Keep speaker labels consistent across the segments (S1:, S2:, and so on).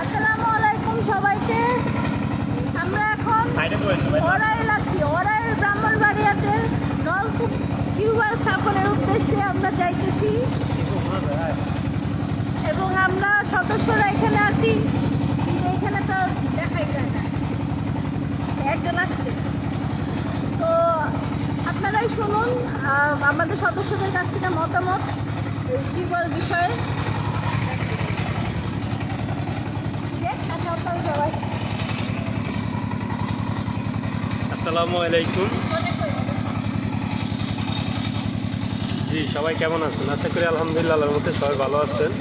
S1: আসসালামু সবাইকে। উদ্দেশ্যে আমরা যাইতেছি। এবং আমরা সদস্যরা এখানে আছি। কিন্তু এখানে তো দেখাই যায় না। একজন আসছে। তো আপনারাই শুনুন আমাদের সদস্যদের কাছ থেকে মতামত। বিষয়ে।
S2: আসসালামু আলাইকুম। জি, সবাই কেমন আছেন? আশা করি আলহামদুলিল্লাহ মধ্যে সবাই ভালো আছেন।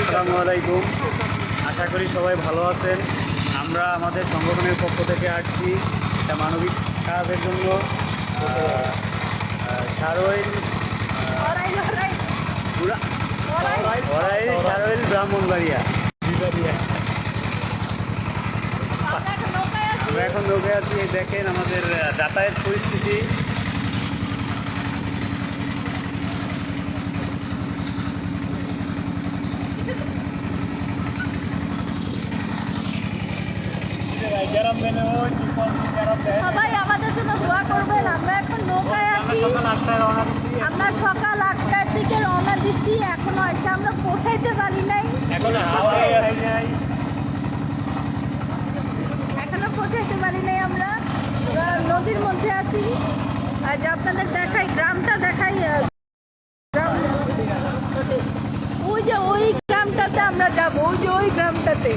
S2: আসসালামু আলাইকুম। আশা করি সবাই ভালো আছেন। আমরা আমাদের সংগঠনের পক্ষ থেকে আসছি মানবিক কাজের জন্য সারোইল
S1: সারোয়েল।
S2: ওরাই ব্রাহ্মণবাড়িয়া
S1: আমরা এখন নৌকায় আছি।
S2: দেখেন আমাদের যাতায়াত পরিস্থিতি
S1: সবাই আমাদের জন্য দোয়া করবেন আমরা এখন নৌকায় আছি। আমরা সকাল আটটার দিকে রওনা দিচ্ছি এখনও এসে আমরা পৌঁছাইতে পারি নাই।
S2: এখন
S1: পৌঁছাইতে পারি নাই আমরা। নদীর মধ্যে আছি। আর আপনাদের দেখাই গ্রামটা দেখাই ওই যে ওই গ্রামটাতে আমরা যাব ওই যে ওই গ্রামটাতে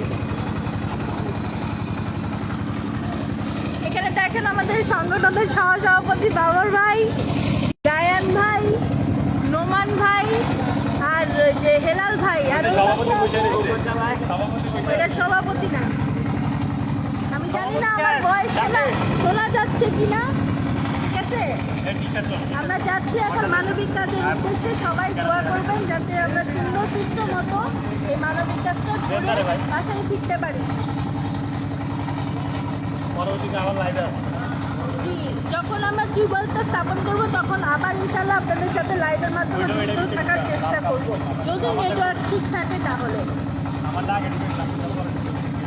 S1: এখানে দেখেন আমাদের সংগঠনের সহসভাপতি বাবর ভাই জায়ান ভাই নোমান ভাই আর যে হেলাল ভাই আর ওইটা সভাপতি না। আমি জানি না আমার বয়স শোনা শোনা যাচ্ছে কিনা। ঠিক আছে? আমরা যাচ্ছি এখন মানবিক কাজের উদ্দেশ্যে। সবাই দোয়া করবেন যাতে আমরা সুন্দর সুস্থ মতো এই মানবিক কাজটা করে বাসায় ফিরতে পারি।
S2: পরবর্তীতে লাইভ
S1: যখন আমরা টিউবওয়েলটা স্থাপন করব তখন আবার ইনশাল্লাহ আপনাদের সাথে লাইভের মাধ্যমে যুক্ত থাকার চেষ্টা করব। যদি নেটওয়ার্ক ঠিক থাকে তাহলে।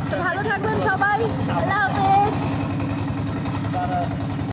S1: তো ভালো থাকবেন সবাই। আল্লাহ হাফেজ।